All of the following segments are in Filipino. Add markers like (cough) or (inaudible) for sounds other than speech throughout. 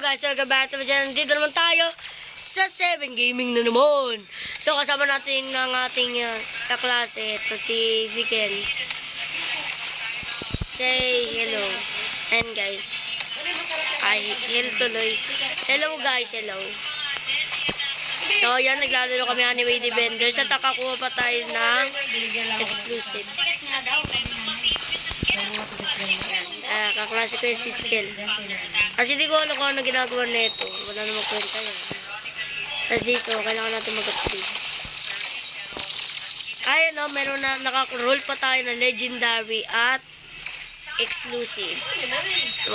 guys, welcome back to my channel. Dito naman tayo sa 7 Gaming na naman. So kasama natin ng ating uh, kaklase, ito si Ziken. Say hello. And guys, ay, hello tuloy. Hello guys, hello. So yan, naglalaro kami anime defenders at nakakuha pa tayo ng exclusive. Ah, kaklase ko yung si Ziken. Kasi di ko alam kung ano ginagawa nito. Wala namang kwenta yan. Tapos dito, kailangan natin mag-upgrade. Ayun no, meron na nakaroll pa tayo ng legendary at exclusive.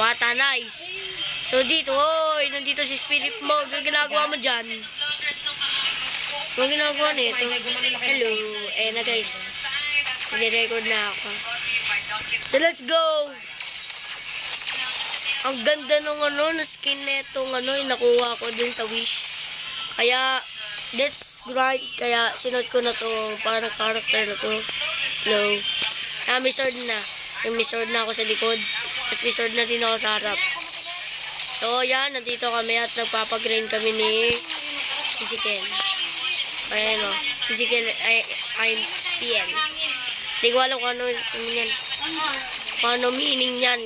Wata nice. So dito, oy, nandito si Spirit Mode. Ano ginagawa mo dyan? Ano ginagawa nito? Hello. Eh na guys. Nag-record na ako. So let's go! Ang ganda nung ano, na skin netong ano, nakuha ko dun sa Wish. Kaya, that's right. Kaya, sinod ko na to, parang character na to. Hello. Ah, may sword na. Yung may sword na ako sa likod. Tapos may sword na din ako sa harap. So, yan. Nandito kami at nagpapagrind kami ni Ezekiel. Ayan o. Ezekiel, ay, ay, PN. Hindi ko alam kung ano, ano yan. Kung ano meaning yan.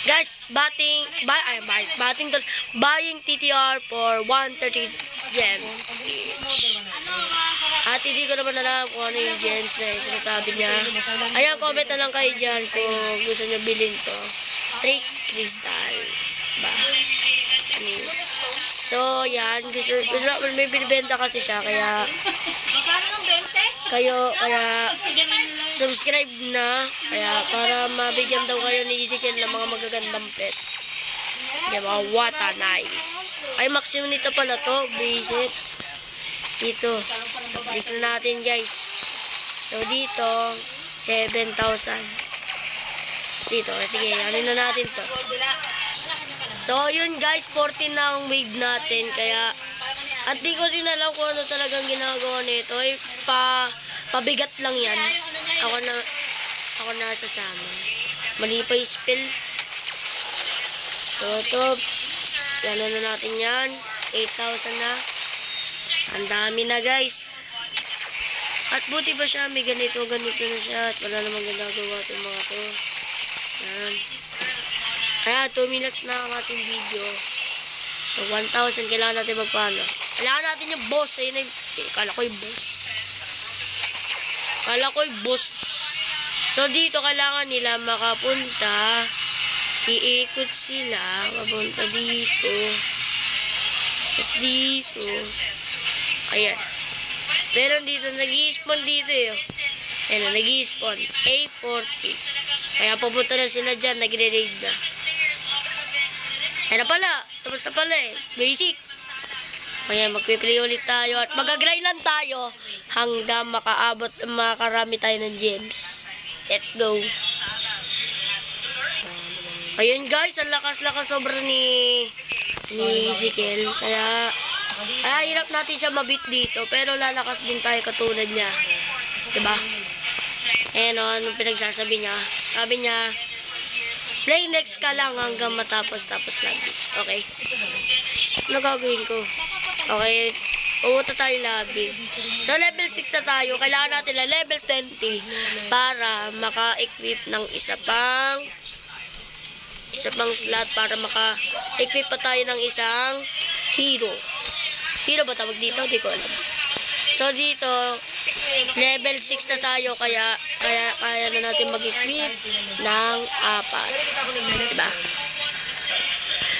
Guys, batting, buy, ay, buy, batting, buying TTR for 130 gems each. At hindi ko naman alam kung ano yung gems na yung sinasabi niya. Ayan, comment na lang kayo dyan kung gusto niyo bilhin to. Trick Crystal. Ba? So, yan. Gusto, gusto, may binibenta kasi siya, kaya Magkano ng 20? kayo, kaya subscribe na. Kaya para mabigyan daw kayo ni Ezekiel ng mga magagandang pet. Diba? What a nice. Ay, maximum nito pala to. Visit. Dito. Na natin, guys. So, dito, 7,000. Dito. eh, Sige, ano na natin to. So, yun guys, 14 na ang wave natin. Kaya, at di ko din alam kung ano talagang ginagawa nito. Ay, pa, pabigat lang yan. Ako na, ako na sasama. Mali pa yung spell. So, ito, yan na natin yan. 8,000 na. Ang dami na guys. At buti pa siya, may ganito, ganito na siya. At wala namang ginagawa itong mga to. Yan. Kaya 2 minutes na ang ating video. So 1,000 kailangan natin magpano. Kailangan natin yung boss. Ayun na yung, eh, kala ko yung boss. Kala ko yung boss. So dito kailangan nila makapunta. Iikot sila. Mapunta dito. Tapos dito. Ayan. Pero dito, nag spawn dito eh. Ayan, nag spawn A40. Kaya pupunta na sila dyan, nagre-raid na. Ayan na pala. Tapos na pala eh. Basic. Kaya magpiplay ulit tayo at magagrind lang tayo hanggang makaabot, makarami tayo ng gems. Let's go. Ayun guys, ang lakas-lakas sobra ni ni Ezekiel. Kaya, kaya hirap natin siya mabit dito. Pero lalakas din tayo katulad niya. Diba? Ayan o, anong pinagsasabi niya. Sabi niya, play next ka lang hanggang matapos tapos lagi. Okay? Ano gagawin ko? Okay. Pumunta tayo lobby. So, level 6 na tayo. Kailangan natin na level 20 para maka-equip ng isa pang isa pang slot para maka-equip pa tayo ng isang hero. Hero ba tawag dito? Di ko alam. So, dito, level 6 na tayo kaya kaya kaya na natin mag-equip ng apat. Diba?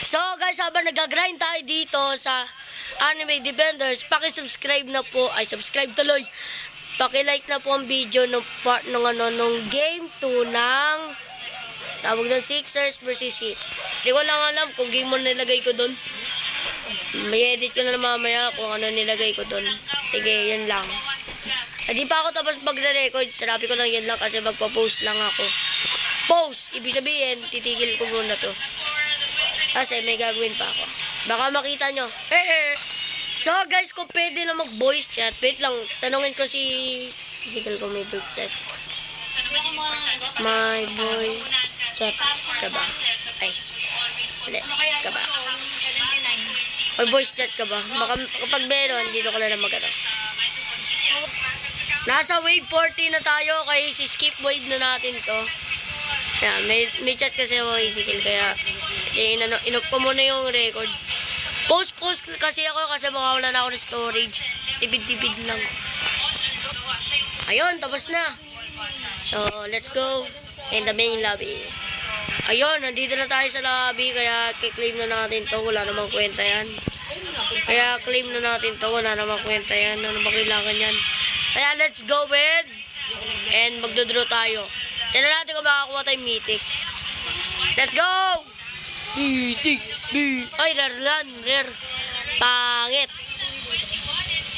So, guys, habang nag-grind tayo dito sa Anime Defenders, paki-subscribe na po. Ay, subscribe tuloy. Paki-like na po ang video ng part ng ano nung game 2 ng tawag doon Sixers versus Heat. Hindi ko lang alam kung game mo nilagay ko doon. May edit ko na mamaya kung ano nilagay ko doon. Sige, yan lang. Hindi pa ako tapos magre-record. Sarabi ko lang yan lang kasi magpo-post lang ako. Post! Ibig sabihin, titigil ko muna to. Kasi may gagawin pa ako. Baka makita nyo. Eh, eh. So guys, kung pwede lang mag-voice chat, wait lang, tanungin ko si... Physical ko may voice chat. My voice chat ka ba? Ay, hindi, ka ba? May voice chat ka ba? Baka kapag meron, dito ka na lang mag-ano. Nasa wave 40 na tayo, kaya si skip wave na natin to. Yan, may, may chat kasi ako Ezekiel, kaya eh, inano, inop ko muna yung record. Post-post kasi ako kasi makawala na ako ng storage. Tipid-tipid lang. Ayun, tapos na. So, let's go in the main lobby. Ayun, nandito na tayo sa lobby, kaya kiklaim na natin to. Wala namang kwenta yan. Kaya claim na natin to. Wala namang kwenta yan. Ano ba kailangan yan? Kaya let's go with and magdodraw tayo. Tignan natin kung makakuha tayong mythic. Let's go! Mythic! Mythic! Ay, rare lan, rare. Pangit.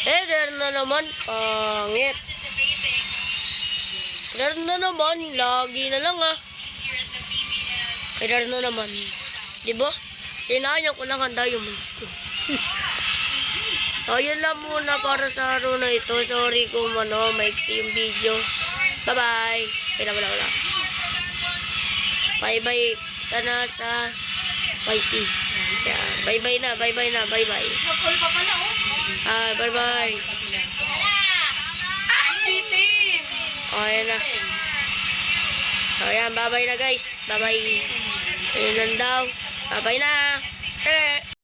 Eh, rare na naman. Pangit. Rare na naman. Lagi na lang ah. Ay, rare na naman. Di ba? Sinayang ko lang ang diamonds ko. (laughs) so, yun lang muna para sa araw na ito. Sorry kung ano, maiksi yung video. Bye-bye. Wala, wala, wala. Bye-bye ka na sa YT. Yeah, bye-bye na, bye-bye na, bye-bye. Napol pa pala, oh. Ah, bye-bye. Ah! Oh, ayan na. So, ayan, bye-bye na guys. Bye-bye. Ayun lang daw. Bye-bye na.